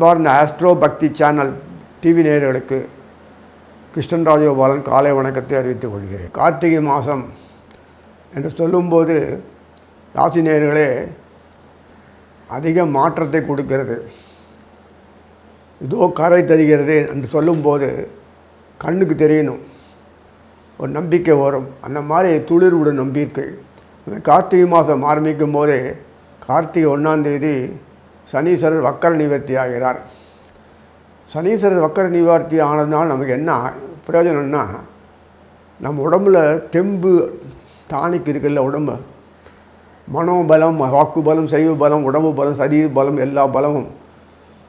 அன்பார்ந்த ஆஸ்ட்ரோ பக்தி channel TV நேயர்களுக்கு கிருஷ்ணன் ராஜகோபாலன் காலை வணக்கத்தை அறிவித்துக் கொள்கிறேன். கார்த்திகை மாதம் என்று சொல்லும்போது ராசி நேயர்களே அதிக மாற்றத்தை கொடுக்கிறது. இதோ கரை தருகிறது என்று சொல்லும்போது கண்ணுக்கு தெரியணும். ஒரு நம்பிக்கை வரும். அந்த மாதிரி துளிர் துளிர்விடும் நம்பிக்கை. கார்த்திகை மாதம் ஆரம்பிக்கும் போதே கார்த்திகை ஒன்றாந்தேதி சனீஸ்வரர் வக்கர நிவர்த்தி ஆகிறார் சனீஸ்வரர் வக்கர நிவர்த்தி ஆனதுனால நமக்கு என்ன பிரயோஜனம்னா நம்ம உடம்புல தெம்பு டானிக் இருக்குல்ல உடம்பு. மனோபலம் வாக்கு பலம் சைவ பலம் உடம்பு பலம் சரீர பலம் எல்லா பலமும்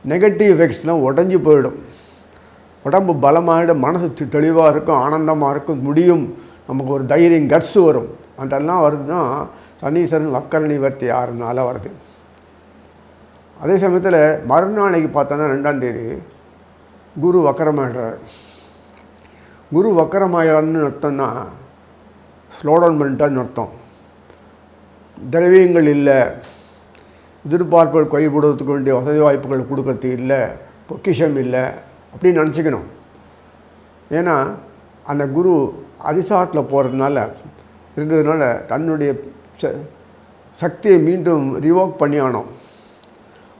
நெகட்டிவ் எஃபெக்ட்ஸ்லாம் உடஞ்சி போயிடும். உடம்பு பலமாகிடும் மனசு தெளிவாக இருக்கும் ஆனந்தமாக இருக்கும் முடியும். நமக்கு ஒரு தைரியம் கட்ஸ் வரும். அதெல்லாம் வருதுன்னா சனீஸ்வரன் வக்கர நிவர்த்தி ஆறுனால வருது. அதே சமயத்தில் மறுநாளைக்கு பார்த்தோன்னா ரெண்டாந்தேதி குரு வக்கரமாயிடுறார். குரு வக்கரமாயிடன்னு அர்த்தம்னா ஸ்லோ டவுன் பண்ணிட்டான்னு அர்த்தம். திரவியங்கள் இல்லை. எதிர்பார்ப்புகள் கைவிடுவதற்கு வேண்டிய வசதி வாய்ப்புகள் கொடுக்கறது இல்லை. பொக்கிஷம் இல்லை. அப்படின்னு நினச்சிக்கணும். ஏன்னா அந்த குரு அதிசாரத்தில் போகிறதுனால இருந்ததுனால தன்னுடைய ச- சக்தியை மீண்டும் ரிவோக் பண்ணி ஆனோம்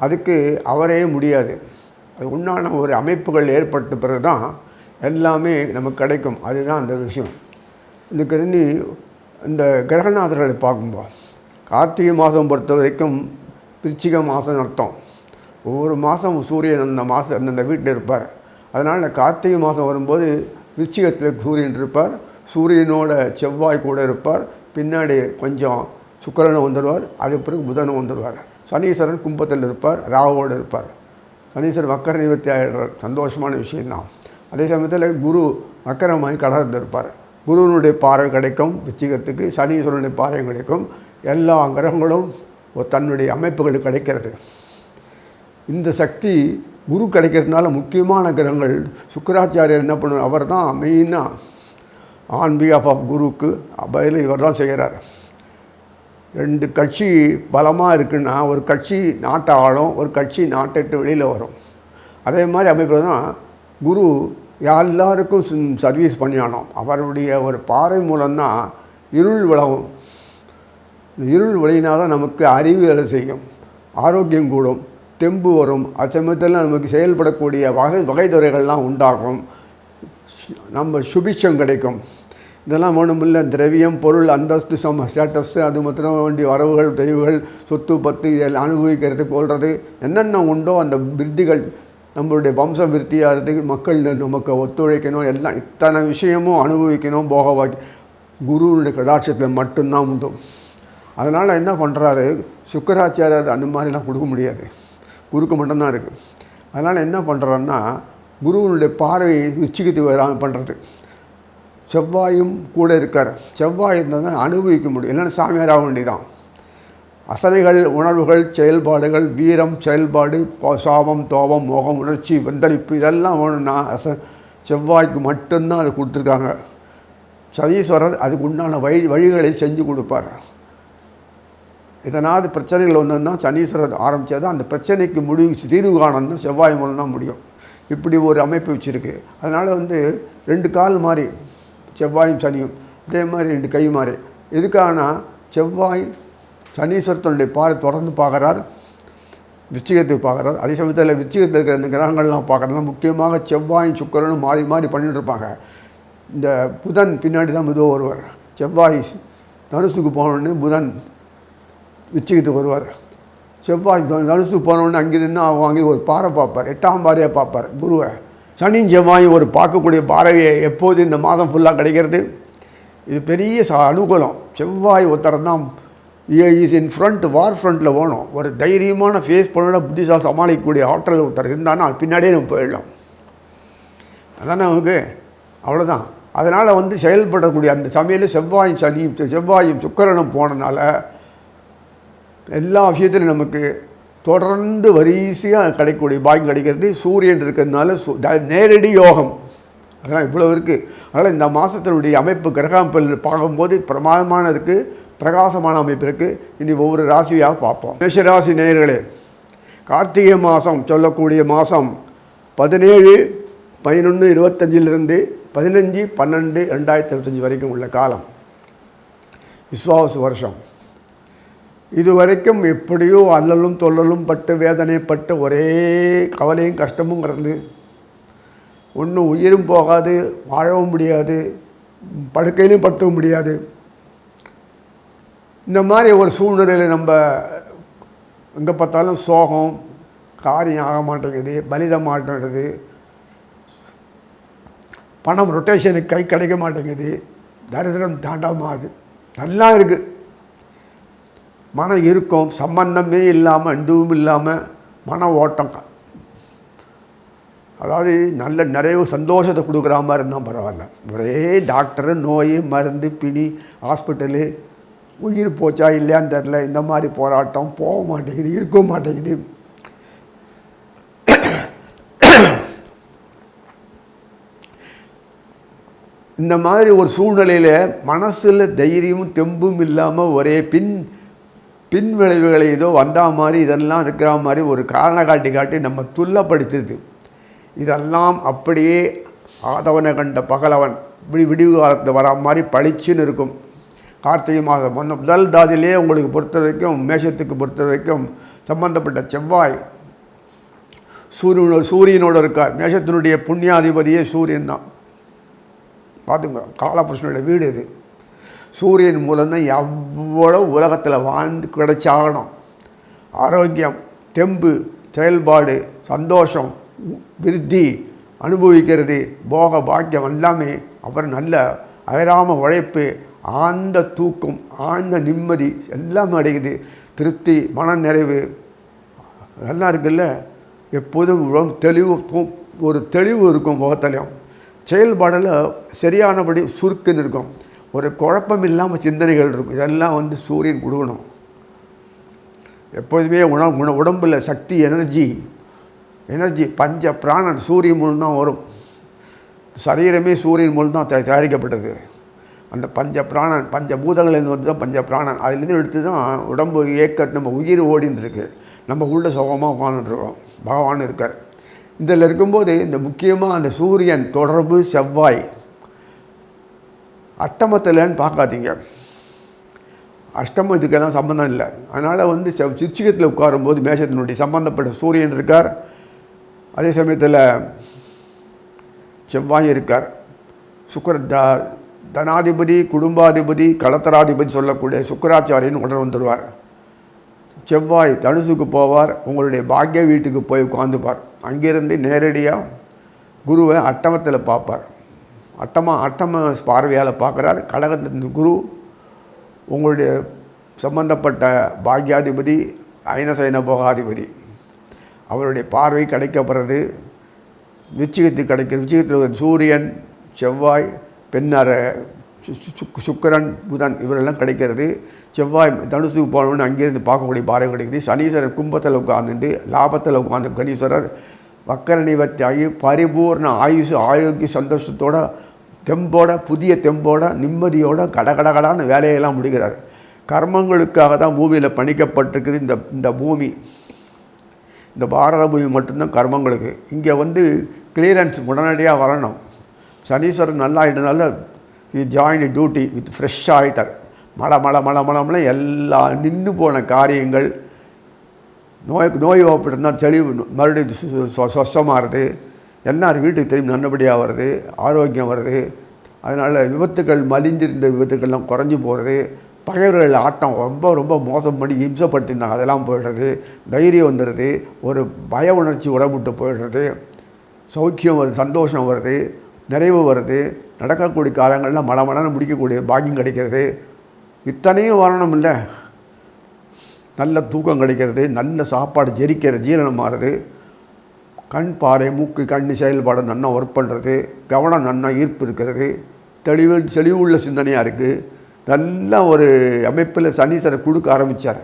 அதுக்கு அவரே முடியாது. அது உண்டான ஒரு அமைப்புகள் ஏற்பட்ட பிறகு தான் எல்லாமே நமக்கு கிடைக்கும். அதுதான் அந்த விஷயம். இதுக்கு இனி இந்த கிரகநாதர்களை பார்க்கும்போது கார்த்திகை மாதம் பொறுத்த வரைக்கும் விருச்சிக மாதம் அர்த்தம். ஒவ்வொரு மாதம் சூரியன் அந்த மாதம் அந்தந்த வீட்டில் இருப்பார். அதனால் கார்த்திகை மாதம் வரும்போது விச்சிகத்தில் சூரியன் இருப்பார். சூரியனோட செவ்வாய் கூட இருப்பார். பின்னாடி கொஞ்சம் சுக்கிரனும் வந்துடுவார். அது பிறகு புதனும் வந்துடுவார். சனீஸ்வரன் கும்பத்தில் இருப்பார் ராவோடு இருப்பார். சனீஸ்வரன் வக்கர நிவர்த்தி ஆகிடுறார் சந்தோஷமான விஷயந்தான் அதே சமயத்தில் குரு வக்கரமாகி கடந்து இருப்பார் குருவனுடைய பாறை கிடைக்கும் விச்சிகத்துக்கு சனீஸ்வரனுடைய பாறை கிடைக்கும். எல்லா கிரகங்களும் தன்னுடைய அமைப்புகள் கிடைக்கிறது. இந்த சக்தி குரு கிடைக்கிறதுனால முக்கியமான கிரகங்கள் சுக்கராச்சாரியர் என்ன பண்ணுவார் அவர் தான் மெயினாக ஆன் பிஹாஃப் ஆஃப் குருவுக்கு பயில இவர் தான் செய்கிறார். ரெண்டு கட்சி பலமாக இருக்குன்னா ஒரு கட்சி நாட்டை ஆளும் ஒரு கட்சி நாட்டை விட்டு வெளியில் வரும். அதே மாதிரி அமைப்பில் தான் குரு எல்லாருக்கும் சர்வீஸ் பண்ணியானோம் அவருடைய ஒரு பாறை மூலம்தான் இருள் விளவும் இருள் விளையினா தான் நமக்கு அறிவு வேலை செய்யும். ஆரோக்கியம் கூடும் தெம்பு வரும் அச்சமயத்தில் நமக்கு செயல்படக்கூடிய வகை வகைதுறைகள்லாம் உண்டாகும். நம்ம சுபிட்சம் கிடைக்கும். இதெல்லாம் ஒன்றுமில்ல திரவியம் பொருள் அந்தஸ்து சம ஸ்டேட்டஸ்ஸு அது மாத்திரம் வேண்டிய வரவுகள் தெய்வுகள் சொத்து பத்து இதெல்லாம் அனுபவிக்கிறது போல்றது என்னென்ன உண்டோ அந்த விருத்திகள் நம்மளுடைய வம்சம் விருத்தியாகிறதுக்கு மக்கள் நமக்கு ஒத்துழைக்கணும். எல்லாம் இத்தனை விஷயமும் அனுபவிக்கணும். போகவாக்கி குருவுடைய கடாட்சத்தில் மட்டும்தான் உண்டு. அதனால் என்ன பண்ணுறாரு சுக்கராச்சாரியர் அந்த மாதிரிலாம் கொடுக்க முடியாது. குருக்கு மட்டும்தான் இருக்குது அதனால் என்ன பண்ணுறாருன்னா குருவினுடைய பார்வை உச்சிக்கு வரா பண்ணுறது செவ்வாயும் கூட இருக்கார். செவ்வாய் இருந்தால் தான் அனுபவிக்க முடியும். இல்லைன்னா சாமியாராக வேண்டிதான் அசனைகள் உணர்வுகள் செயல்பாடுகள் வீரம் செயல்பாடு சாபம் தோபம் மோகம் உணர்ச்சி வெந்தளிப்பு இதெல்லாம் வேணும்னா அச செவ்வாய்க்கு மட்டும்தான் அதை கொடுத்துருக்காங்க. சதீஸ்வரர் அதுக்கு உண்டான வழி வழிகளை செஞ்சு கொடுப்பார். இதனால் பிரச்சனைகள் ஒன்றுன்னா சனீஸ்வரர் ஆரம்பித்தது அந்த பிரச்சனைக்கு முடிவு தீர்வு காணணும்னா செவ்வாய் மூலம் தான் முடியும். இப்படி ஒரு அமைப்பு வச்சுருக்கு. அதனால் வந்து ரெண்டு கால் மாதிரி செவ்வாயும் சனியும். இதே மாதிரி ரெண்டு கை மாறி. எதுக்காகனா செவ்வாய் சனீஸ்வரத்தனுடைய பாறை தொடர்ந்து பார்க்குறார். விச்சிகத்துக்கு பார்க்குறாரு. அதே சமயத்தில் விச்சிகத்தில் இருக்கிற இந்த கிரகங்கள்லாம் பார்க்குறதுலாம் முக்கியமாக செவ்வாயும் சுக்கரனும் மாறி மாறி பண்ணிகிட்டு இருப்பாங்க. இந்த புதன் பின்னாடி தான் மெதுவாக வருவார். செவ்வாய் தனுசுக்கு போனோடனே புதன் விச்சிகத்துக்கு வருவார். செவ்வாய் தனுசுக்கு போனோடனே அங்கே என்ன ஆகும் அங்கே ஒரு பாறை பார்ப்பார். எட்டாம் பாறையாக பார்ப்பார். குருவை. சனியும் செவ்வாயும் ஒரு பார்க்கக்கூடிய பார்வையை எப்போது இந்த மாதம் ஃபுல்லாக கிடைக்கிறது? இது பெரிய ச அனுகூலம். செவ்வாய் ஒருத்தர் தான் இஸ் இன் ஃப்ரண்ட் வார் ஃப்ரண்ட்டில் போகணும். ஒரு தைரியமான ஃபேஸ் பண்ணோட புத்திசால் சமாளிக்கக்கூடிய ஆற்றல் ஒருத்தர் இருந்தான்னா பின்னாடியே நம்ம போயிடலாம். அதான் நமக்கு அவ்வளோதான் அதனால் வந்து செயல்படக்கூடிய அந்த சமையல் செவ்வாயும் சனியும் செவ்வாயும் சுக்கரனும் போனனால எல்லா விஷயத்திலும் நமக்கு தொடர்ந்து வரிசையாக கிடைக்கக்கூடிய பாக்கியம் கிடைக்கிறது சூரியன் இருக்கிறதுனால சு- ட- நேரடி யோகம். அதெல்லாம் இவ்வளோ இருக்குது அதனால் இந்த மாதத்தினுடைய அமைப்பு கிரகாம்பல் பார்க்கும்போது பிரமாதமான இருக்குது பிரகாசமான அமைப்பு இருக்குது இனி ஒவ்வொரு ராசியாக பார்ப்போம். மேஷராசி நேயர்களே கார்த்திகை மாதம் சொல்லக்கூடிய மாதம் பதினேழு பதினொன்று இருபத்தஞ்சிலிருந்து பதினஞ்சு பன்னெண்டு ரெண்டாயிரத்தி இருபத்தஞ்சி வரைக்கும் உள்ள காலம். விஸ்வாவசு வருஷம். இது வரைக்கும் எப்படியோ அல்லலும் தொல்லலும் பட்டு வேதனைப்பட்டு ஒரே கவலையும் கஷ்டமும் கிடந்து ஒன்றும் உயிரும் போகாது வாழவும் முடியாது படுக்கையிலும் படுத்தவும் முடியாது. இந்த மாதிரி ஒரு சூழ்நிலையில் நம்ம எங்கே பார்த்தாலும் சோகம் காரியம் ஆக மாட்டேங்குது பலித மாட்டேங்குது பணம் ரொட்டேஷனுக்கு கை கிடைக்க மாட்டேங்குது. தரித்திரம் தாண்டமாகுது நல்லா இருக்குது மனம் இருக்கும் சம்பந்தமே இல்லாமல் எதுவும் இல்லாமல் மன ஓட்டம் அதாவது நல்ல நிறைய சந்தோஷத்தை கொடுக்குற மாதிரி இருந்தால் பரவாயில்ல. ஒரே டாக்டரு நோய் மருந்து பிணி ஹாஸ்பிட்டலு உயிர் போச்சா இல்லையான்னு தெரில இந்த மாதிரி போராட்டம் போக மாட்டேங்குது இருக்க மாட்டேங்குது. இந்த மாதிரி ஒரு சூழ்நிலையில் மனசில் தைரியமும் தெம்பும் இல்லாமல் ஒரே பின் பின் விளைவுகளை ஏதோ வந்தா மாதிரி இதெல்லாம் இருக்கிற மாதிரி ஒரு காரணம் காட்டி காட்டி நம்ம துள்ளப்படுத்துது. இதெல்லாம் அப்படியே ஆதவனை கண்ட பகலவன் இப்படி விடிவு காலத்தில் வரா மாதிரி பளிச்சுன்னு இருக்கும். கார்த்திகை மாதம் ஒன்று முதல் தாதிலே உங்களுக்கு பொறுத்த வரைக்கும் மேஷத்துக்கு பொறுத்த வரைக்கும் சம்பந்தப்பட்ட செவ்வாய் சூரியனோட சூரியனோடு இருக்கார். மேஷத்தினுடைய புண்ணியாதிபதியே சூரியன் தான். பார்த்துங்க காலபுருஷனுடைய வீடு இது. சூரியன் மூலம்தான் எவ்வளோ உலகத்தில் வாழ்ந்து கிடைச்சாகணும். ஆரோக்கியம் தெம்பு செயல்பாடு சந்தோஷம் விருத்தி அனுபவிக்கிறது போக பாக்கியம் எல்லாமே அப்புறம் நல்ல அயராம உழைப்பு ஆழ்ந்த தூக்கம் ஆழ்ந்த நிம்மதி எல்லாமே அடையுது. திருப்தி மன நிறைவு. நல்லா இருக்குல்ல? எப்போதும் தெளிவு ஒரு தெளிவு இருக்கும் முகத்திலையும். செயல்பாடில் சரியானபடி சுருக்குன்னு இருக்கும். ஒரு குழப்பம் இல்லாமல் சிந்தனைகள் இருக்கும். இதெல்லாம் வந்து சூரியன் கொடுக்கணும். எப்போதுமே உண உண உடம்பில் சக்தி எனர்ஜி எனர்ஜி பஞ்ச பிராணன் சூரியன் மூலம் தான் வரும். சரீரமே சூரியன் மூலம் தான் தயாரிக்கப்பட்டது. அந்த பஞ்ச பிராணன் பஞ்ச பூதங்கள்லேருந்து வந்து தான் பஞ்ச பிராணன். அதுலேருந்து எடுத்து தான் உடம்பு ஏக்க நம்ம உயிர் ஓடின்னு இருக்கு நம்ம உள்ள சுகமாக உட்காந்துட்ருக்கோம் பகவான் இருக்கார். இதில் இருக்கும்போது இந்த முக்கியமாக அந்த சூரியன் தொடர்பு செவ்வாய் அட்டமத்தில்ன்னு பார்க்காதீங்க. அஷ்டமம் இதுக்கெல்லாம் சம்மந்தம் இல்லை. அதனால் வந்து சிச்சிகத்தில் உட்காரும்போது மேஷத்தினுடைய சம்பந்தப்பட்ட சூரியன் இருக்கார். அதே சமயத்தில் செவ்வாய் இருக்கார். சுக்கர த தனாதிபதி குடும்பாதிபதி கலத்தராதிபதி சொல்லக்கூடிய சுக்கராச்சாரியன் உடனே வந்துடுவார் செவ்வாய் தனுசுக்கு போவார். உங்களுடைய பாக்கிய வீட்டுக்கு போய் உட்காந்துப்பார் அங்கிருந்து நேரடியாக குருவை அட்டமத்தில் பார்ப்பார். அட்டமா அட்டம பார்வையால் பார்க்குறார். கடகத்திலிருந்து குரு உங்களுடைய சம்பந்தப்பட்ட பாக்யாதிபதி ஐனசைன போகாதிபதி அவருடைய பார்வை கிடைக்கப்படுறது. விச்சிகத்துக்கு கிடைக்கிற விச்சிகத்தில் சூரியன் செவ்வாய் பெண்ணார சு- சுக்- சுக்கிரன் புதன் இவரெல்லாம் கிடைக்கிறது. செவ்வாய் தனுசுக்கு போனோன்னு அங்கேருந்து பார்க்கக்கூடிய பார்வை கிடைக்குது. சனீஸ்வரர் கும்பத்தில் உட்கார்ந்துட்டு லாபத்தில் உட்கார்ந்து கணீஸ்வரர் வக்கர நிவர்த்தி ஆகி பரிபூர்ண ஆயுசு ஆரோக்கிய சந்தோஷத்தோட தெம்போட புதிய தெம்போட நிம்மதியோட கடகடகடான வேலையெல்லாம் முடிகிறார். கர்மங்களுக்காக தான் பூமியில் பணிக்கப்பட்டிருக்குது இந்த இந்த பூமி. இந்த பாரத பூமி மட்டும்தான் கர்மங்களுக்கு. இங்கே வந்து கிளியரன்ஸ் உடனடியாக வரணும். சனீஸ்வரன் நல்லா ஆகிட்டனால இது ஜாயின் டியூட்டி வித் ஃப்ரெஷ்ஷாக ஆகிட்டார் மழை மழை மழை மழை மழை எல்லா நின்று போன காரியங்கள் நோய் நோய் தான் தெளிவு மறுபடியும் சு- எல்லார் வீட்டுக்கு திரும்பி நல்லபடியாக வருது ஆரோக்கியம் வருது அதனால் விபத்துக்கள் மலிந்திருந்த விபத்துக்கள்லாம் குறைஞ்சி போகிறது பகைவர்கள் ஆட்டம் ரொம்ப ரொம்ப மோசம் பண்ணி இம்சப்படுத்தியிருந்தாங்க அதெல்லாம் போயிடுறது தைரியம் வந்துடுது ஒரு பய உணர்ச்சி உடம்புட்டு போயிடுறது சௌக்கியம் வருது சந்தோஷம் வருது நிறைவு வருது நடக்கக்கூடிய காலங்களில் மல மலன்னு முடிக்கக்கூடிய பாக்கியம் கிடைக்கிறது. இத்தனையும் வரணும் இல்லை. நல்ல தூக்கம் கிடைக்கிறது நல்ல சாப்பாடு ஜெரிக்கிறது ஜீரணம் மாறுது கண் பாறை மூக்கு கண் செயல்பாடு நன்னா ஒர்க் பண்ணுறது கவனம் நன்னா ஈர்ப்பு இருக்கிறது தெளிவு தெளிவுள்ள சிந்தனையாக இருக்குது நல்ல ஒரு அமைப்பில் சனீஸ்வரர் கொடுக்க ஆரம்பித்தார்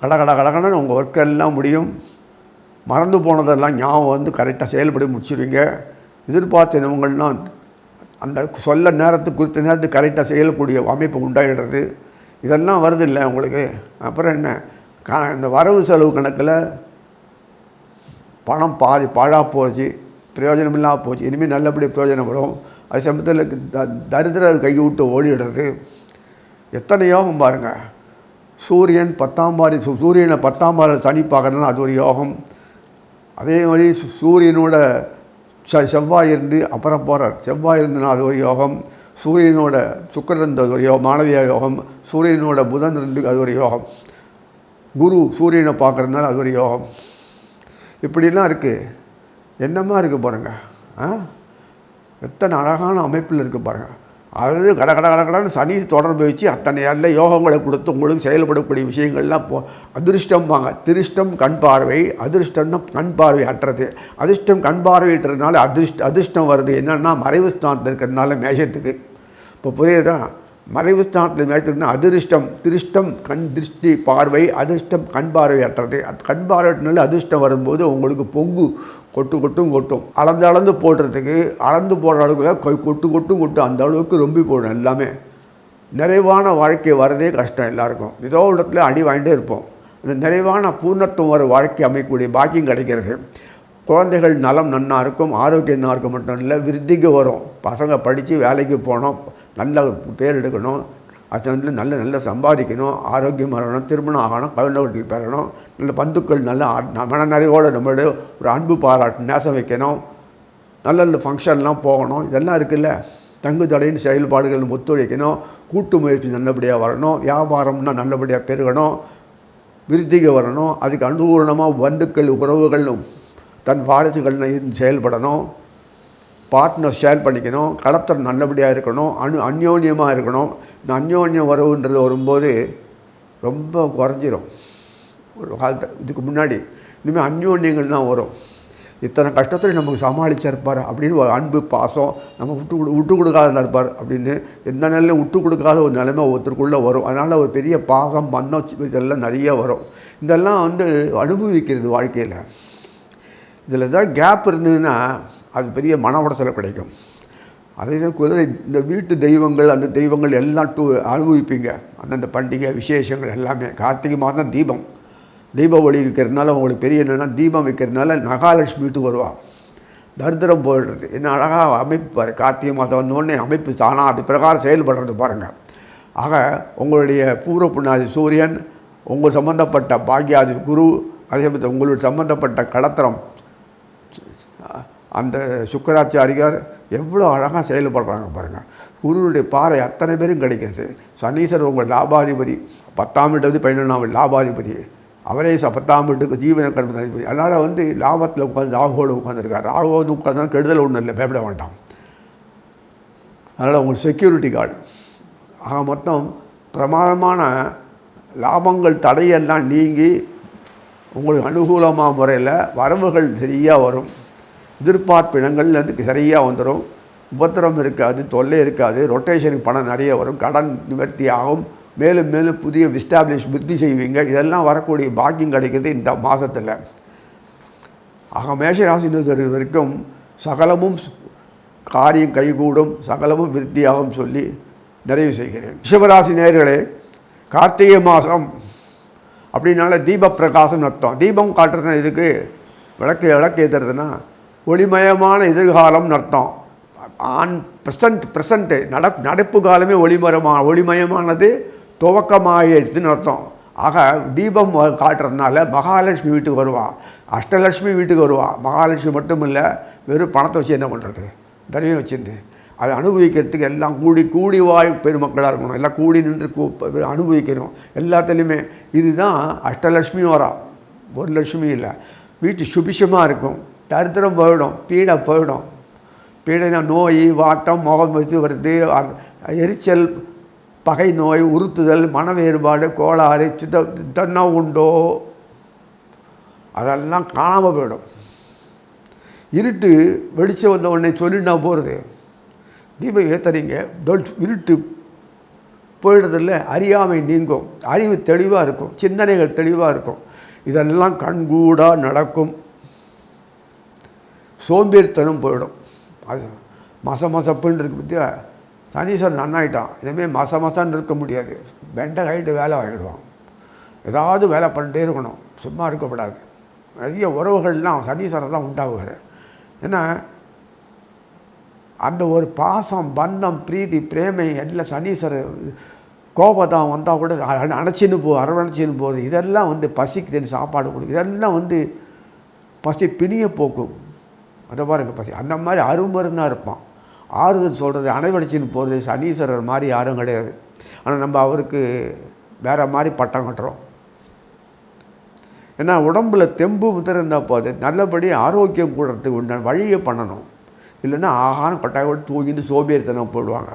கட கட கடகடன்னு உங்கள் ஒர்க் எல்லாம் முடியும். மறந்து போனதெல்லாம் ஞாபகம் வந்து கரெக்டாக செயல்படி முடிச்சிருவீங்க. எதிர்பார்த்தவங்கள்லாம் அந்த சொல்ல நேரத்துக்கு குறித்த நேரத்துக்கு கரெக்டாக செய்யக்கூடிய அமைப்பு உண்டாயிடுறது. இதெல்லாம் வருது இல்லை உங்களுக்கு? அப்புறம் என்ன? க இந்த வரவு செலவு கணக்கில் பணம் பாதி பாழாக போச்சு பிரயோஜனம் இல்லாமல் போச்சு. இனிமேல் நல்லபடியாக பிரயோஜனம் வரும். அது சமயத்தில் த தரித்திர கை விட்டு ஓடிடுறது எத்தனை யோகம் பாருங்கள் சூரியன் பத்தாம் பாரி சு- சூரியனை பத்தாம் பாரி சனி பார்க்கறதுனா அது ஒரு யோகம். அதே மாதிரி சு- சூரியனோட செ செவ்வாய் இருந்து அப்புறம் போகிறார் செவ்வாய் இருந்துனா அது ஒரு யோகம். சூரியனோட சுக்கரன் இருந்து அது ஒரு யோகம் மாணவியா யோகம். சூரியனோட புதன் இருந்து அது ஒரு யோகம். குரு சூரியனை பார்க்குறதுனால அது ஒரு யோகம். இப்படிலாம் இருக்குது என்னமா இருக்குது பாருங்கள் ஆ? எத்தனை அழகான அமைப்பில் இருக்குது பாருங்கள் அதாவது கட கட கடகடன்னு சனி தொடர்பு வச்சு அத்தனை நல்ல யோகங்களை கொடுத்து உங்களுக்கு செயல்படக்கூடிய விஷயங்கள்லாம் போ அதிர்ஷ்டம்பாங்க திருஷ்டம் கண் பார்வை அதிர்ஷ்டம்னா கண் பார்வை அற்றது. அதிர்ஷ்டம் கண் பார்வையிட்டுறதுனால அதிர்ஷ்ட அதிர்ஷ்டம் வருது. என்னென்னா மறைவு ஸ்தானத்தில் இருக்கிறதுனால மேஷத்துக்கு. இப்போ புரியுதா? மறைவு ஸ்தானத்தில் மேய்ச்சிருந்தா அதிர்ஷ்டம் திருஷ்டம் கண் திருஷ்டி பார்வை அதிர்ஷ்டம் கண் பார்வை அற்றது. கண் பார்வையிட்டனால அதிர்ஷ்டம் வரும்போது உங்களுக்கு பொங்கு கொட்டு கொட்டும் கொட்டும். அளந்து அளந்து போடுறதுக்கு அளந்து போடுற அளவுக்கு கொ- கொட்டு கொட்டும் கொட்டும் அந்த அளவுக்கு ரொம்ப போடும் எல்லாமே. நிறைவான வாழ்க்கை வரதே கஷ்டம் எல்லாருக்கும். ஏதோ ஒரு இடத்துல அடி வாங்கிட்டே இருப்போம். அந்த நிறைவான பூர்ணத்துவம் வர வாழ்க்கை அமைக்கக்கூடிய பாக்கியம் கிடைக்கிறது. குழந்தைகள் நலம் நன்னா இருக்கும் ஆரோக்கியம் நல்லா இருக்கும் மட்டும் இல்லை விருத்திக்கு வரும். பசங்க படித்து வேலைக்கு போனோம். நல்ல பேர் எடுக்கணும். அது வந்து நல்ல நல்ல சம்பாதிக்கணும். ஆரோக்கியம் வரணும் திருமணம் ஆகணும். குழந்தைகள் பெறணும். நல்ல பந்துக்கள் நல்ல மனநிறைவோடு நம்மளோட ஒரு அன்பு பாராட்டு நேசம் வைக்கணும். நல்ல நல்ல ஃபங்க்ஷன்லாம் போகணும். இதெல்லாம் இருக்குல்ல. தங்கு தடையின் செயல்பாடுகள் ஒத்துழைக்கணும். கூட்டு முயற்சி நல்லபடியாக வரணும். வியாபாரம்னா நல்லபடியாக பெருகணும். விருத்திக்கு வரணும். அதுக்கு அனுகூலமாக பந்துக்கள் உறவுகளும் தன் வாரிசுகள் செயல்படணும். பார்ட்னர் ஷேர் பண்ணிக்கணும் கலத்தர் நல்லபடியாக இருக்கணும் அணு அந்யோன்யமாக இருக்கணும். இந்த அந்யோன்ய உறவுன்றது வரும்போது ரொம்ப குறைஞ்சிரும். ஒரு காலத்து இதுக்கு முன்னாடி. இனிமேல் அந்யோன்யங்கள்லாம் வரும். இத்தனை கஷ்டத்தில் நமக்கு சமாளிச்சிருப்பார் அப்படின்னு ஒரு அன்பு பாசம் நம்ம விட்டு கொடு விட்டு கொடுக்காத இருப்பார் அப்படின்னு எந்த நிலையிலும் விட்டு கொடுக்காத ஒரு நிலைமை ஒருத்தருக்குள்ளே வரும். அதனால் ஒரு பெரிய பாசம் பந்தம் இதெல்லாம் நிறைய வரும். இதெல்லாம் வந்து அனுபவிக்கிறது வாழ்க்கையில். இதில் தான் கேப் இருந்ததுன்னா அது பெரிய மன உடச்சல் கிடைக்கும். அதே குதிரை இந்த வீட்டு தெய்வங்கள் அந்த தெய்வங்கள் எல்லாம் டூ அனுபவிப்பீங்க. அந்தந்த பண்டிகை விசேஷங்கள் எல்லாமே. கார்த்திகை மாதம் தீபம். தீப ஒளி வைக்கிறதுனால உங்களுக்கு பெரிய என்னென்னா தீபம் வைக்கிறதுனால நகாலட்சுமி வீட்டுக்கு வருவாள் தரித்திரம் போயிடுறது. என்ன அழகாக அமைப்பு பாரு. கார்த்திகை மாதம் வந்தோடனே அமைப்பு தானாக அது பிரகாரம் செயல்படுறது பாருங்கள் ஆக உங்களுடைய பூர்வ புண்ணாதி சூரியன் உங்கள் சம்பந்தப்பட்ட பாக்யாதி குரு அதே மாதிரி உங்களுடைய சம்பந்தப்பட்ட களத்திரம் அந்த சுக்கராச்சாரியார் எவ்வளோ அழகாக செயல்படுறாங்க பாருங்கள் குருவுடைய பாறை அத்தனை பேரும் கிடைக்கிறது. சனீஸ்வரர் உங்கள் லாபாதிபதி. பத்தாம் வீட்டு வந்து பதினொன்றாம் லாபாதிபதி. அவரே ச பத்தாம் வீட்டுக்கு ஜீவன அதிபதி. அதனால் வந்து லாபத்தில் உட்காந்து ராகுவோடு உட்காந்துருக்கார் ராகுவோடு உட்காந்து கெடுதல் ஒன்றும் இல்லை பயப்பட வேண்டாம். அதனால் உங்களுக்கு செக்யூரிட்டி கார்டு ஆக மொத்தம் பிரமாதமான லாபங்கள் தடையெல்லாம் நீங்கி உங்களுக்கு அனுகூலமாக முறையில் வரவுகள் சரியாக வரும். எதிர்பார்ப்பினங்கள்லேருந்து சரியாக வந்துடும் உபத்திரம் இருக்காது தொல்லை இருக்காது ரொட்டேஷனுக்கு பணம் நிறைய வரும் கடன் நிவர்த்தி ஆகும். மேலும் மேலும் புதிய விஸ்டாப்ளிஷ் புத்தி செய்வீங்க. இதெல்லாம் வரக்கூடிய பாக்கியம் கிடைக்கிறது இந்த மாதத்தில். ஆக மேஷராசினர் வரைக்கும் சகலமும் காரியம் கைகூடும் சகலமும் விருத்தியாகும் சொல்லி நிறைவு செய்கிறேன். ரிஷபராசி நேர்களே கார்த்திகை மாதம் அப்படின்னால தீப பிரகாசம் அர்த்தம். தீபம் காட்டுறதுனா இதுக்கு விளக்கு விளக்கு ஏற்றுறதுன்னா ஒளிமயமான எதிர்காலம் அர்த்தம் ஆன் ப்ரெசண்ட் ப்ரெசண்ட்டு நட நடப்பு காலமே ஒளிமயமா ஒளிமயமானது துவக்கமாகிடுதுன்னு அர்த்தம் ஆக தீபம் காட்டுறதுனால மகாலட்சுமி வீட்டுக்கு வருவான் அஷ்டலட்சுமி வீட்டுக்கு வருவான் மகாலட்சுமி மட்டும் இல்லை வெறும் பணத்தை வச்சு என்ன பண்ணுறது தனியாக வச்சுருந்து. அதை அனுபவிக்கிறதுக்கு எல்லாம் கூடி கூடி வாய் பெருமக்களாக இருக்கணும். எல்லாம் கூடி நின்று கூ அனுபவிக்கணும். எல்லாத்துலேயுமே இதுதான் அஷ்டலட்சுமி வரா ஒரு லட்சுமி இல்லை. வீட்டு சுபிஷமாக இருக்கும். தரித்திரம் போயிடும் பீடை போயிடும். பீடைனா நோய் வாட்டம் முகம் வச்சு வருது. எரிச்சல் பகை நோய் உறுத்துதல் மன வேறுபாடு கோளாறு சித்த தன்னா உண்டோ? அதெல்லாம் காணாமல் போயிடும். இருட்டு வெளிச்சம் வந்த உடனே சொல்லிட்டு போகிறது தீபம் ஏற்றுறீங்க இருட்டு போயிடுறதில்ல. அறியாமை நீங்கும். அறிவு தெளிவாக இருக்கும். சிந்தனைகள் தெளிவாக இருக்கும். இதெல்லாம் கண்கூடாக நடக்கும். சோம்பேறித்தனம் போயிடும். அது மச மசப்புன்னு இருக்கு பற்றியா சனீஸ்வரன் நன்னாயிட்டான். இனிமேல் மச மசான்னு இருக்க முடியாது. பெண்டை கைட்டு வேலை வாங்கிடுவான். ஏதாவது வேலை பண்ணிட்டே இருக்கணும். சும்மா இருக்கக்கூடாது. நிறைய உறவுகள்லாம் சனீஸ்வரன் தான் உண்டாகுவார். ஏன்னா அந்த ஒரு பாசம் பந்தம் பிரீதி பிரேமை எல்லாம் சனீஸ்வரர் கோபதான் வந்தால் கூட அணைச்சின்னு போ அரவணைச்சின்னு போகுது. இதெல்லாம் வந்து பசிக்குதுன்னு சாப்பாடு கொடுக்கும் இதெல்லாம் வந்து பசி பிணிய போக்கும். அதை பாருங்கள் பசி. அந்த மாதிரி அருமருந்தாக இருப்பான். ஆறுதல் சொல்கிறது அணைவடிச்சின்னு போகிறது சனீஸ்வரர் மாதிரி யாரும் கிடையாது. ஆனால் நம்ம அவருக்கு வேறு மாதிரி பட்டம் கட்டுறோம். ஏன்னா உடம்புல தெம்பு முத்திர இருந்தால் போது நல்லபடி ஆரோக்கியம் கூடுறதுக்கு உண்டான வழியை பண்ணணும். இல்லைன்னா ஆகாரம் கொட்டாயோடு தூங்கிட்டு சோம்பேறித்தனம் போடுவாங்க.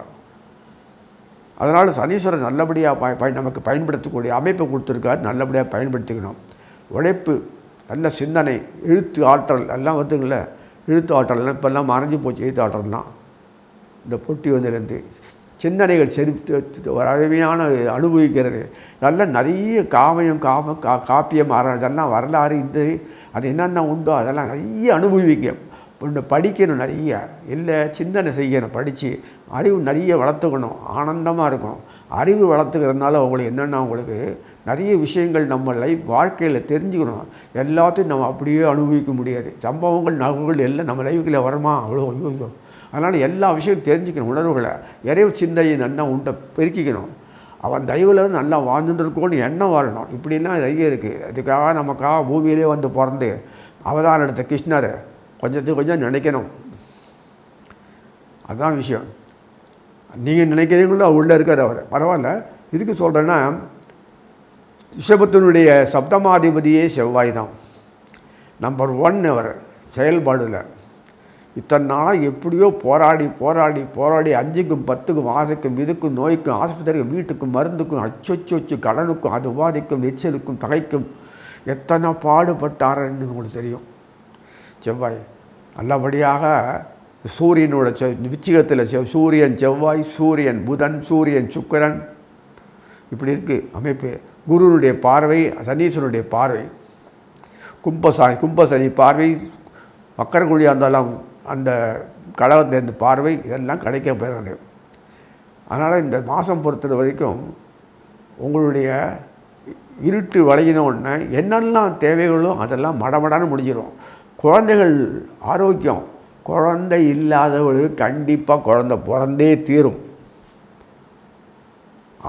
அதனால் சனீஸ்வரன் நல்லபடியாக பய பயன் நமக்கு பயன்படுத்தக்கூடிய அமைப்பை கொடுத்துருக்காரு நல்லபடியாக பயன்படுத்திக்கணும். உழைப்பு நல்ல சிந்தனை எழுத்து ஆற்றல் எல்லாம் வந்துங்களேன் எழுத்து ஆற்றல் இப்போல்லாம் மறைஞ்சு போச்சு எழுத்து ஆற்றல்லாம் இந்த பொட்டி வந்திருந்து சிந்தனைகள் செரி ஒரு அருமையான அனுபவிக்கிறது. நல்ல நிறைய காவியம் காமம் கா காப்பியம் அதெல்லாம் இதெல்லாம் வரலாறு இந்த அது என்னென்ன உண்டோ அதெல்லாம் நிறைய அனுபவிக்கும். ஒன்று படிக்கணும் நிறைய. இல்லை சிந்தனை செய்யணும் படித்து அறிவு நிறைய வளர்த்துக்கணும் ஆனந்தமாக இருக்கணும். அறிவு வளர்த்துக்கிறதுனால உங்களுக்கு என்னென்னா உங்களுக்கு நிறைய விஷயங்கள் நம்ம லைஃப் வாழ்க்கையில் தெரிஞ்சுக்கணும். எல்லாத்தையும் நம்ம அப்படியே அனுபவிக்க முடியாது. சம்பவங்கள் நகவுகள் எல்லாம் நம்ம லைஃப்பில் வரமா? அவ்வளோ ஐயோ ஐயோ. அதனால் எல்லா விஷயம் தெரிஞ்சுக்கணும். உணர்வுகளை. இறைவு சிந்தையை நல்லா உண்டை பெருக்கிக்கணும். அவன் தயவில் நல்லா வாழ்ந்துட்டுருக்கோன்னு எண்ணம் வாழணும் இப்படிலாம் நிறைய இருக்குது அதுக்காக நமக்காக பூமியிலே வந்து பிறந்து அவதாரம் எடுத்த கிருஷ்ணர் கொஞ்சத்துக்கு கொஞ்சம் நினைக்கணும். அதுதான் விஷயம். நீங்கள் நினைக்கிறீங்களோ உள்ளே இருக்கார் அவர். பரவாயில்ல. இதுக்கு சொல்கிறேன்னா ரிஷபத்தினுடைய சப்தமாதிபதியே செவ்வாய் தான் நம்பர் ஒன் அவர் செயல்பாடில். இத்தனை நாளாக எப்படியோ போராடி போராடி போராடி அஞ்சுக்கும் பத்துக்கும் ஆசைக்கும் இதுக்கும் நோய்க்கும் ஆஸ்பத்திரிக்கும் வீட்டுக்கும் மருந்துக்கும் அச்சொச்சொச்சு கடனுக்கும் அது உபாதிக்கும் எச்சலுக்கும் தகைக்கும் எத்தனை பாடுபட்டாருன்னு உங்களுக்கு தெரியும். செவ்வாய் நல்லபடியாக சூரியனோட செ விச்சிகத்தில் செவ் சூரியன் செவ்வாய் சூரியன் புதன் சூரியன் சுக்கிரன் இப்படி இருக்குது அமைப்பு. குருனுடைய பார்வை சனீஸ்வரனுடைய பார்வை. கும்பசா கும்பசனி பார்வை மக்கரக்குழியாக இருந்தாலும் அந்த கழகத்திலேருந்து பார்வை இதெல்லாம் கிடைக்க பெறுறது அதனால் இந்த மாதம் பொறுத்த வரைக்கும் உங்களுடைய இருட்டு வளையின உடனே என்னெல்லாம் தேவைகளோ அதெல்லாம் மடமடான்னு முடிஞ்சிடும் குழந்தைகள் ஆரோக்கியம். குழந்தை இல்லாதவர்களுக்கு கண்டிப்பாக குழந்தை பிறந்தே தீரும்.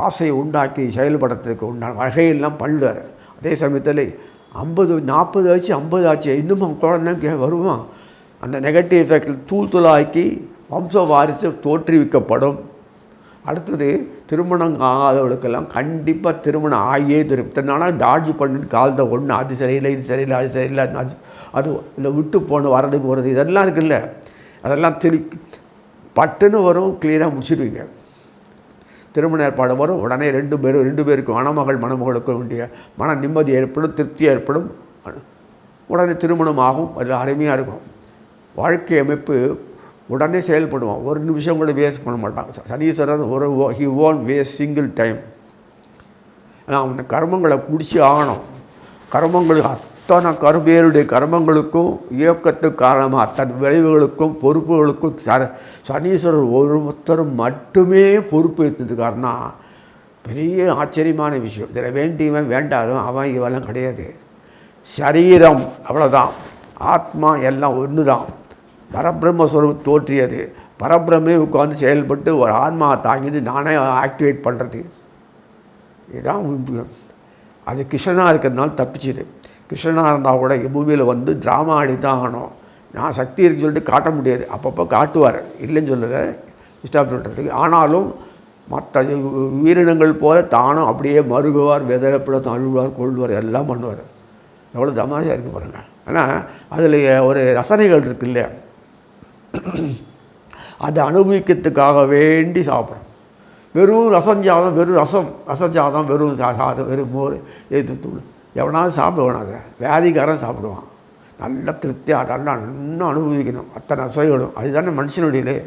ஆசையை உண்டாக்கி செயல்படுறதுக்கு உண்டான வகையெல்லாம் பண்ணுவார் அதே சமயத்தில் ஐம்பது நாற்பது ஆச்சு ஐம்பது ஆச்சு இன்னும் குழந்தைங்க வருவான் அந்த நெகட்டிவ் எஃபெக்டில் தூள் தூளாக்கி வம்ச வாரிசு தோற்றுவிக்கப்படும். அடுத்தது திருமணம் ஆகாதவர்களுக்கெல்லாம் கண்டிப்பாக திருமணம் ஆகியே தரும். இத்தனை நாளாக டார்ஜ் பண்ணிட்டு காலத்தை ஒன்று அது சரியில்லை இது சரியில்லை அது சரியில்லை அது அது இந்த விட்டு போன வரதுக்கு வரது. இதெல்லாம் இருக்குல்ல. அதெல்லாம் திரு பட்டுன்னு வரும் கிளியராக முடிச்சிடுவீங்க திருமண ஏற்பாடு வரும். உடனே ரெண்டு பேரும் ரெண்டு பேருக்கும் மணமகள் மணமகளுக்கும் வேண்டிய மன நிம்மதி ஏற்படும் திருப்தி ஏற்படும். உடனே திருமணம் ஆகும். அதில் அருமையாக இருக்கும். வாழ்க்கை அமைப்பு உடனே செயல்படுவான். ஒரு நிமிஷம் கூட வேஸ்ட் பண்ண மாட்டான். சனீஸ்வரர் ஒரு he own waste single time ஆனால் அவன் கர்மங்களை பிடிச்சி ஆகணும். கர்மங்களுக்கு அத்தனை கருவேருடைய கர்மங்களுக்கும் இயக்கத்துக்கு காரணமாக அத்தனை விளைவுகளுக்கும் பொறுப்புகளுக்கும் சர சனீஸ்வரர் ஒருத்தரும் மட்டுமே பொறுப்பு எடுத்ததுக்காரனா பெரிய ஆச்சரியமான விஷயம். இதில் வேண்டியவன் வேண்டாதவன் அவன் இவெல்லாம் கிடையாது. சரீரம் அவ்வளோதான் ஆத்மா எல்லாம் ஒன்று தான் பரபிரம்மஸ்வரம் தோற்றியது. பரபிரமே உட்காந்து செயல்பட்டு ஒரு ஆன்மாவை தாங்கிட்டு நானே ஆக்டிவேட் பண்ணுறது இதுதான் அது கிருஷ்ணனாக இருக்கிறதுனால தப்பிச்சுது. கிருஷ்ணனாக இருந்தால் கூட பூமியில் வந்து ட்ராமா ஆடித்தான் ஆகணும் நான் சக்தி இருக்குன்னு சொல்லிட்டு காட்ட முடியாது. அப்பப்போ காட்டுவார். இல்லைன்னு சொல்லலை. இஷ்டம் பண்ணுறதுக்கு ஆனாலும் மற்ற உயிரினங்கள் போல தானும் அப்படியே மருகுவார் வெதரப்பட அழுவார் கொள்வார் எல்லாம் பண்ணுவார். எவ்வளோ தமாஷாக இருக்குது பாருங்கள் ஆனால் அதில் ஒரு ரசனைகள் இருக்குல்ல அதை அனுபவிக்கிறதுக்காக வேண்டி சாப்பிடும் வெறும் ரசஞ்சாதம் வெறும் ரசம். ரசஞ்சாதம் வெறும் சா- சாதம் வெறும் மோர் எது தூள். எவனாவது சாப்பிடுவான் அதை வியாதிக்காரன் சாப்பிடுவான். நல்ல திருப்தியாக நல்லா இன்னும் அனுபவிக்கணும். அத்தனை சுவைகளும் அதுதானே மனுஷனுடையிலே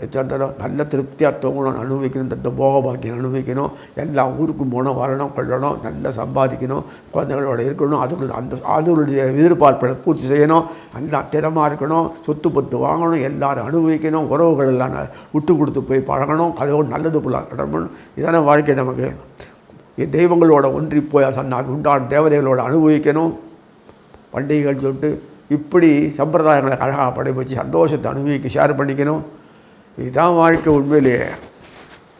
எத்தனை நல்ல திருப்தியாக தூங்கணும் அனுபவிக்கணும். இந்த போக பாக்கியம் அனுபவிக்கணும். எல்லா ஊருக்கும் போகணும் வரணும் கொள்ளணும் நல்லா சம்பாதிக்கணும். குழந்தைகளோட இருக்கணும். அதுக்கு அந்த அதனுடைய எதிர்பார்ப்பை பூர்த்தி செய்யணும். நல்லா திறமாக இருக்கணும். சொத்து பத்து வாங்கணும். எல்லோரும் அனுபவிக்கணும். உறவுகள் எல்லாம் விட்டு கொடுத்து போய் பழகணும். அதோடு நல்லது போல. கடமணும் இதான வாழ்க்கை நமக்கு. தெய்வங்களோட ஒன்றி போய் சன்னா உண்டான தேவதைகளோட அனுபவிக்கணும். பண்டிகைகள் சொல்லிட்டு இப்படி சம்பிரதாயங்களை அழகாக படைப்பிச்சு சந்தோஷத்தை அனுபவிக்க ஷேர் பண்ணிக்கணும். இதுதான் வாழ்க்கை உண்மையிலேயே.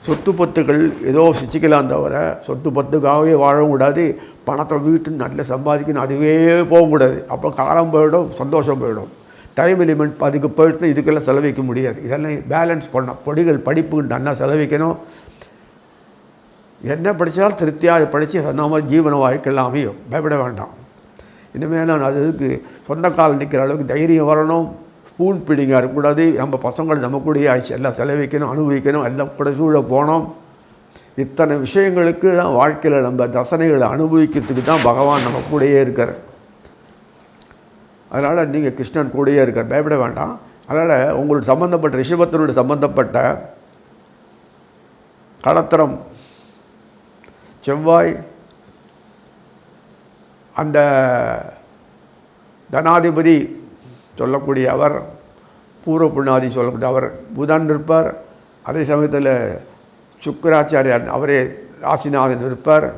சொத்து பத்துக்கள் ஏதோ சிச்சிக்கலாம் தவிர சொத்து பத்துக்காகவே வாழவும் கூடாது. பணத்தை வீட்டு நல்ல சம்பாதிக்கணும் அதுவே போகக்கூடாது அப்போ காலம் போயிடும் சந்தோஷம் போயிடும். டைம் எலிமெண்ட் அதுக்கு போயிட்டு இதுக்கெல்லாம் செலவிக்க முடியாது. இதெல்லாம் பேலன்ஸ் பண்ணணும் பொடிகள் படிப்புக்கு நல்லா செலவிக்கணும். என்ன படித்தாலும் திருப்தியாக படித்து நம்ம ஜீவன வாழ்க்கையெல்லாம் அமையும் பயப்பட வேண்டாம். இனிமேல் நான் அதுக்கு சொந்த கால் நிற்கிற அளவுக்கு தைரியம் வரணும். ஸ்பூன் பிடிங்காக இருக்கக்கூடாது நம்ம பசங்கள் நம்ம கூடயே ஆயிடுச்சு எல்லாம் செலவிக்கணும் அனுபவிக்கணும் எல்லாம் கூட சூழ போனோம் இத்தனை விஷயங்களுக்கு தான் வாழ்க்கையில் நம்ம ரசனைகளை அனுபவிக்கிறதுக்கு தான் பகவான் நம்ம கூடயே இருக்கார். அதனால் நீங்கள் கிருஷ்ணன் கூடயே இருக்கார். பயப்பட வேண்டாம். அதனால் உங்களுக்கு சம்மந்தப்பட்ட ரிஷபத்தினுடைய சம்மந்தப்பட்ட களத்திரம் செவ்வாய் அந்த தனாதிபதி சொல்லக்கூடிய அவர் பூர்வ புண்ணாதி சொல்லக்கூடிய அவர் புதன் இருப்பார். அதே சமயத்தில் சுக்கராச்சாரியார் அவரே ராசிநாதன் இருப்பார்.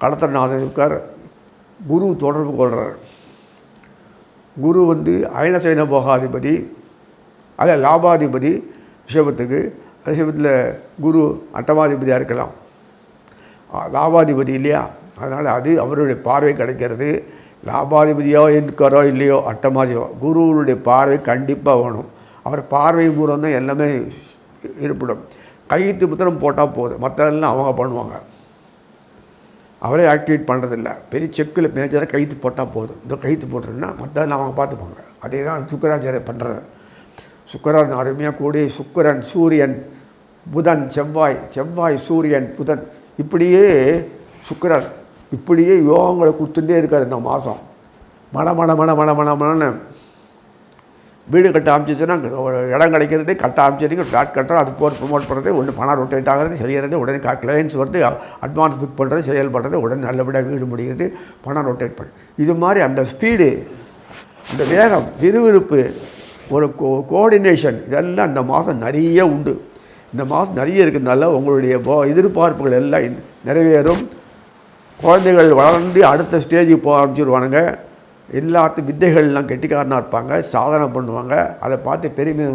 கடத்தநாதன் இருக்கார் குரு தொடர்பு கொள்கிறார் குரு வந்து அயனசைன போகாதிபதி அதில் லாபாதிபதி விஷயத்துக்கு அதே சமயத்தில் குரு அட்டமாதிபதியாக இருக்கலாம். லாபாதிபதி இல்லையா? அதனால் அது அவருடைய பார்வை கிடைக்கிறது. லாபாதிபதியோ இருக்காரோ இல்லையோ அட்டமாதியோ குருவனுடைய பார்வை கண்டிப்பாக வேணும். அவர் பார்வை மூலம் தான் எல்லாமே இருப்பிடும். கையெழுத்து புத்திரம் போட்டால் போதும். மற்றதெல்லாம் அவங்க பண்ணுவாங்க. அவரே ஆக்டிவேட் பண்ணுறதில்ல பெரிய செக்கில் மேஜராக கைத்து போட்டால் போதும். இந்த கைத்து போட்டுருன்னா மற்றதெல்லாம் அவங்க பார்த்துப்பாங்க. அதே தான் சுக்கராச்சாரிய பண்ணுறது சுக்கரன் அருமையாக கூடி சுக்கிரன் சூரியன் புதன் செவ்வாய் செவ்வாய் சூரியன் புதன். இப்படியே சுக்கிரன் இப்படியே யோகங்களை கொடுத்துட்டே இருக்கார் இந்த மாதம். மட மட மட மட மட மடன்னு வீடு கட்ட ஆரம்பிச்சிச்சுன்னா இடம் கிடைக்கிறது கட்ட ஆரம்பிச்சிருக்கு ஃப்ளாட் கட்டுறோம் அது போர் ப்ரொமோட் பண்ணுறது ஒன்று பணம் ரொட்டேட் ஆகிறது செய்கிறது உடனே கிளைண்ட்ஸ் வந்து அட்வான்ஸ் புக் பண்ணுறது செயல்படுறது உடனே நல்லபடியாக வீடு முடிகிறது பணம் ரொட்டேட் பண்ணு. இது மாதிரி அந்த ஸ்பீடு அந்த வேகம் விறுவிறுப்பு ஒரு கோ கோஆர்டினேஷன் இதெல்லாம் அந்த மாதம் நிறைய உண்டு. இந்த மாதம் நிறைய இருக்கிறதுனால உங்களுடைய போ எதிர்பார்ப்புகள் எல்லாம் நிறைவேறும். குழந்தைகள் வளர்ந்து அடுத்த ஸ்டேஜுக்கு போக ஆரம்பிச்சிருவானுங்க. எல்லாத்து வித்தைகள்லாம் கெட்டிக்காரனாக இருப்பாங்க சாதனை பண்ணுவாங்க. அதை பார்த்து பெருமை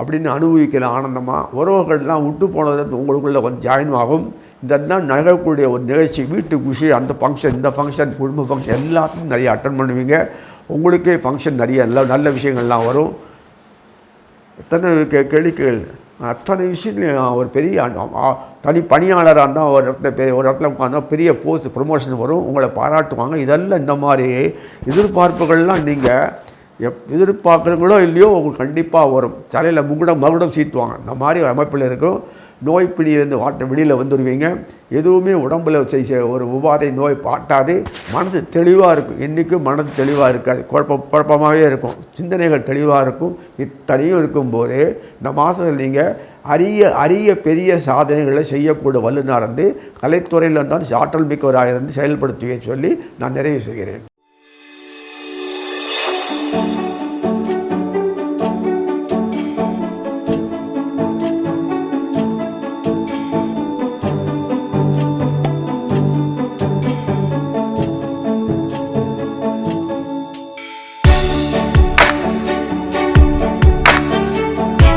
அப்படின்னு அனுபவிக்கலாம் ஆனந்தமாக உறவுகள்லாம் விட்டு போனது உங்களுக்குள்ளே கொஞ்சம் ஜாயின் ஆகும். இதெல்லாம் நடக்கக்கூடிய ஒரு நிகழ்ச்சி. வீட்டு குஷி அந்த ஃபங்க்ஷன் இந்த ஃபங்க்ஷன் குடும்ப ஃபங்க்ஷன் எல்லாத்தையும் நிறைய அட்டன் பண்ணுவீங்க. உங்களுக்கே ஃபங்க்ஷன் நிறைய நல்ல நல்ல விஷயங்கள்லாம் வரும். எத்தனை கே கேளிக்கைகள் அத்தனை விஷயத்துலையும் ஒரு பெரிய தனி பணியாளராக இருந்தால் ஒரு இடத்துல பெரிய ஒரு இடத்துல உட்காந்தா பெரிய போஸ்ட் ப்ரொமோஷன் வரும் உங்களை பாராட்டுவாங்க. இதெல்லாம் இந்த மாதிரி எதிர்பார்ப்புகள்லாம் நீங்கள் எப் எதிர்பார்க்குறீங்களோ இல்லையோ உங்களுக்கு கண்டிப்பாக வரும். தலையில் முகுடம் மகுடம் சீட்டுவாங்க. இந்த மாதிரி ஒரு அமைப்பில் இருக்கும். நோய் பிடியிலேருந்து வாட்ட வெளியில் வந்துடுவீங்க எதுவுமே உடம்பில் செய்ய ஒரு உபாதை நோய் பாட்டாது மனது தெளிவாக இருக்கும். என்றைக்கும் மனது தெளிவாக இருக்காது. குழப்பம் குழப்பமாகவே இருக்கும். சிந்தனைகள் தெளிவாக இருக்கும். இத்தனையும் இருக்கும்போது இந்த மாதத்தில் நீங்கள் அரிய அரிய பெரிய சாதனைகளை செய்யக்கூடிய வல்லுநர் இருந்து கலைத்துறையில் இருந்தால் ஆற்றல் மிக்கவராக இருந்து செயல்படுத்துவேன் சொல்லி நான் நிறைவு செய்கிறேன்.